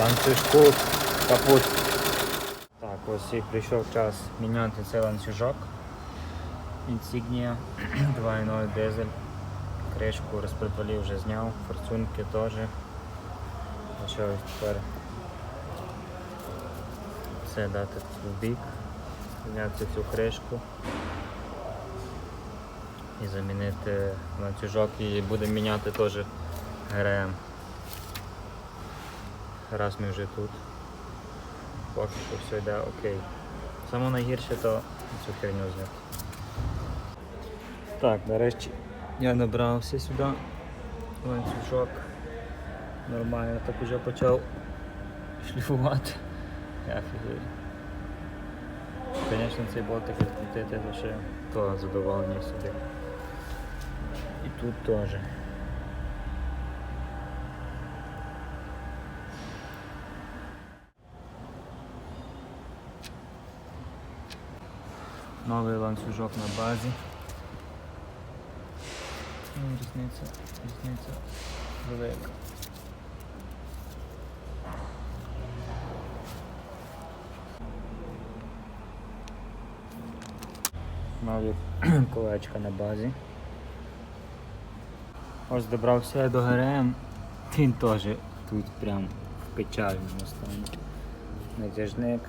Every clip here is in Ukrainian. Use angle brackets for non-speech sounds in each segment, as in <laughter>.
ланцюжку капут. Так, ось і прийшов час міняти цей ланцюжок. Insignia <clears throat> 2.0 дизель. Кришку розпредвалів вже зняв, форсунки теж. А що тепер це дати в бік, зняти цю кришку і замінити ланцюжок і будемо міняти теж ГРМ. Раз ми вже тут. Поки що все йде окей. Саме найгірше то цю херню зняти. Так, нарешті я набрався сюди. Ланцюжок. Нормально так уже почав шліфувати. Я. Звісно, цей болтик відкрутити лише то задоволення собі. І тут теж. Новий ланцюжок на базі. Ну, різниця, різниця велика. Нові <clears throat> на базі. Ось добрався до ГРМ, він теж тут прям в печальному стані. Натяжник.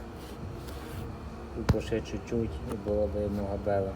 Тут ще чуть-чуть і було б йому габела.